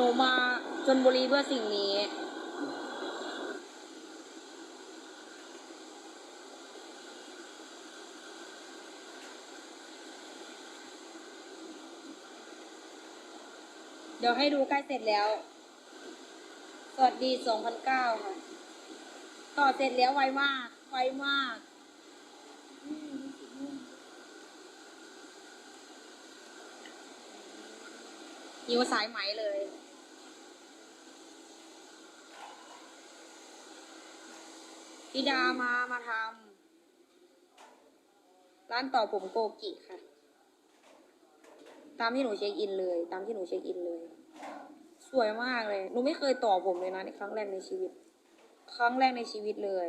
หนูมาชนบุรีเพื่อสิ่งนี้ เดี๋ยวให้ดูใกล้เสร็จแล้ว สวัสดี 2009 ค่ะ ต่อเสร็จแล้วไวมาก ไวมากหิวสายไหมเลย พี่ดามามาทำร้านต่อผมโกกิค่ะ ตามที่หนูเช็คอินเลย ตามที่หนูเช็คอินเลย สวยมากเลย หนูไม่เคยต่อผมเลยนะในครั้งแรกในชีวิต ครั้งแรกในชีวิตเลย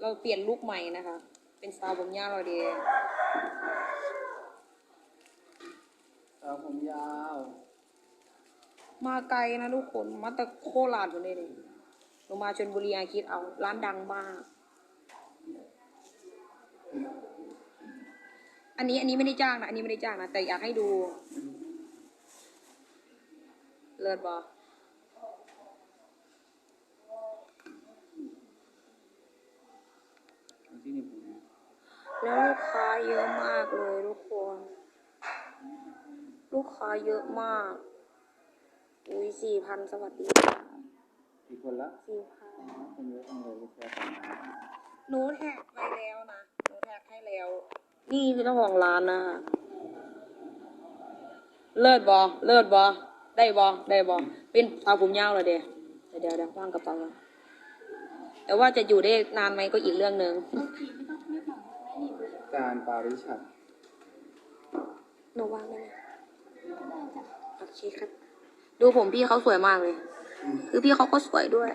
เราเปลี่ยนลุคใหม่นะคะ เป็นสาวผมยาวเราดีสาวผมยาว มาไกลนะทุกคน มาแต่โคราชหมดเลยเนี่ย หนูมาชนบุรีอาคิดเอาร้านดังมาก อันนี้อันนี้ไม่ได้จ้างนะ อันนี้ไม่ได้จ้างนะ แต่อยากให้ดู เลิศบอที่นี่ผมแล้วลูกค้าเยอะมากเลยทุกคน ลูกค้าเยอะมากอุ้ยสี่พันสวัสดีค่ะ กี่คนละสี่พันคนเยอะจังเลยลูกค้าหนูแท็กไปแล้วนะหนูแท็กให้แล้ว นี่คือเจ้าของร้านนะคะเลิศบอเลิศบอได้บอได้บอเป็นเอาผมยาวเลยเดียวเดี๋ยวเดี๋ยววางกระเป๋าก่อนแต่ว่าจะอยู่ได้นานไหมก็อีกเรื่องหนึ่งการปาริชัดหนูวางได้ไหมโอเคครับ ดูผมพี่เขาสวยมากเลย คือพี่เขาก็สวยด้วย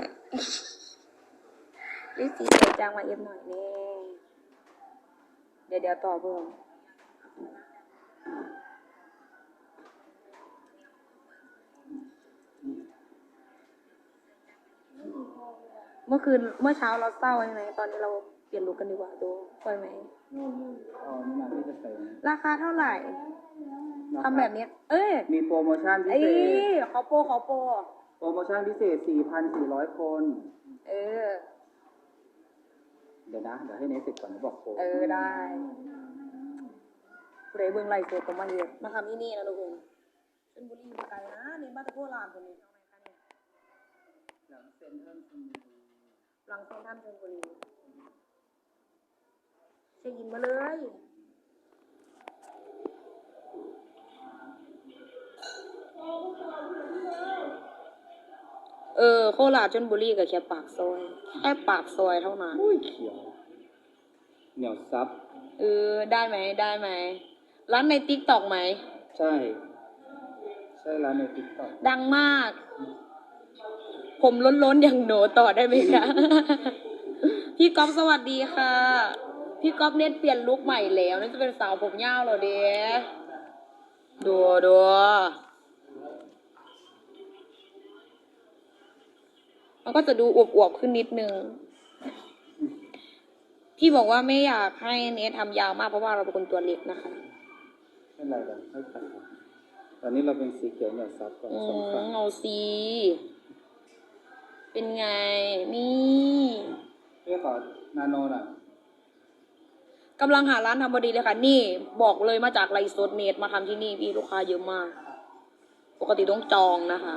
ลิปสีสวยจังมาเอ็มหน่อยเน่เดี๋ยวเดี๋ยวต่อเพิ่มเมื่อคืนเมื่อเช้าเราเศร้าใช่ไหมตอนนี้เราเปลี่ยนลุคกันดีกว่าดูสวยไหมอ๋อนี่มาที่จะใส่นะราคาเท่าไหร่ทำแบบเนี้ยเอ้ย มีโปรโมชั่นพิไอ้เศษขอโปรขอโปร โปรโมชั่นพิเศษ 4,400 คน เออ เดี๋ยวนะ เดี๋ยวให้เนสเสร็จก่อนจะบอกโปรเออได้ผู้ใดเบิ่งไลฟ์สดก็มาเฮ็ดมาทำที่นี่นะทุกคนชลบุรีมาไกลนะนี่มาตะโกลาดคนนี้เอาไหมคะเนี่ยหลังเซ็นทรัลชลบุรีหลังเซ็นทรัลชลบุรีเช็คอินมาเลย เออ โคราชชลบุรีกับแค่ปากซอยแค่ปากซอยเท่านั้น อุ้ยเขียว เหนียวซับ เออ ได้ไหมได้ไหม ร้านในติ๊กตอกไหม ใช่ ใช่ร้านในติ๊กต็อกดังมาก ผมล้นๆ อย่างหนูต่อได้ไหมคะ พี่ก๊อฟสวัสดีค่ะ พี่ก๊อฟเน็ตเปลี่ยนลุคใหม่แล้วน่าจะเป็นสาวผมยาวเหรอเด้ดูดู มันก็จะดูอวบๆขึ้นนิดนึงพี่บอกว่าไม่อยากให้เนททำยาวมากเพราะว่าเราเป็นคนตัวเล็กนะคะไม่เป็นไรหรอกให้ตัดออกตอนนี้เราเป็นสีเขียวเหนียวซับก่อนอืสองครั้งมเอาซีเป็นไง นี่ พี่ขอนาโนหน่อยกำลังหาร้านทำพอดีเลยค่ะ นี่บอกเลยมาจากไลฟ์สดเนตมาทำที่นี่พี่ลูกค้าเยอะมาก ปกติต้องจองนะคะ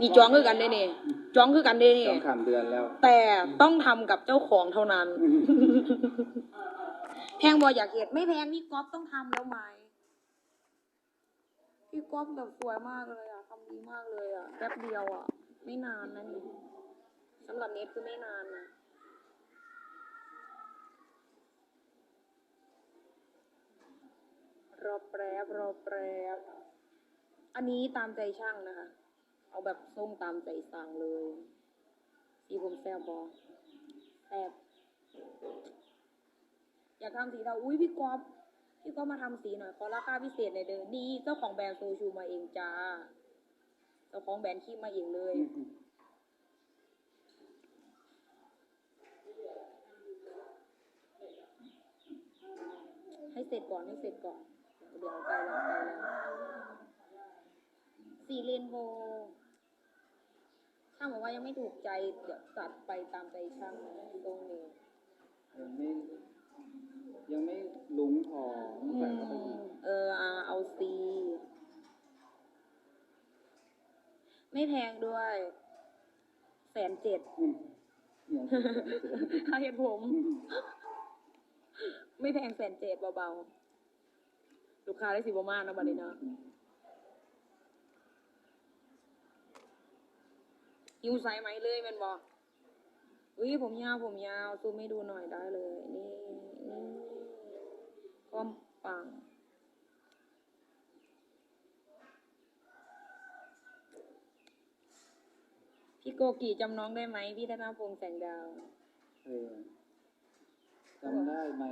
มีจองคือกันได้นี่จองคือกันได้นี่สองขามเดือนแล้ว แต่ต้องทำกับเจ้าของเท่านั้น แพงบออยากเห็นไม่แพงพี่ก๊อฟต้องทำแล้วไหมพี่ก๊อฟแบบสวยมากเลยอะทำดีมากเลยอะแป๊บเดียวอะ ไม่นานนะนี่สำหรับเนทคือไม่นานนะรอแปรบรอแปรบอันนี้ตามใจช่างนะคะ เอาแบบส้มตามใจสั่งเลย สีผมแซ่บบอแซ่บอยากทำสีเทาอุ้ยพี่ก๊อฟพี่ก๊อฟมาทำสีหน่อยขอราคาพิเศษหน่อยเด้อนี่เจ้าของแบรนด์โซชูมาเองจ้า เจ้าของแบรนด์คีมมาเองเลยให้เสร็จก่อนให้เสร็จก่อน เดี๋ยวไปแล้วไปแล้ว สีเรนโบว์ช่างบอกว่ายังไม่ถูกใจเดี๋ยวตัดไปตามใจช่างนะตรงนี้ยังไม่ยังไม่ลุงพอต้องใส่เข้าไปอีกเออเอาเอาซีไม่แพงด้วยแสนเจ็ดอืมอย่างที่ผมเจอถ้าเห็นผม ไม่แพงแสนเจ็ดเบาๆ ลูกค้าได้สิบมากนะบัดนี้นะ ยูใไซส์ไหมเลยมันบอกอุ้ยผมยาวผมยาวซูมให้ดูหน่อยได้เลย นี่นี่ก้มปังพี่โกกี่จำน้องได้ไหมพี่ธนพงษ์แสงดาวจำได้ไหม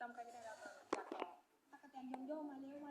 จำใครไม่ได้แล้วค่ะจากตักกะแตนยงโยมาเร็ว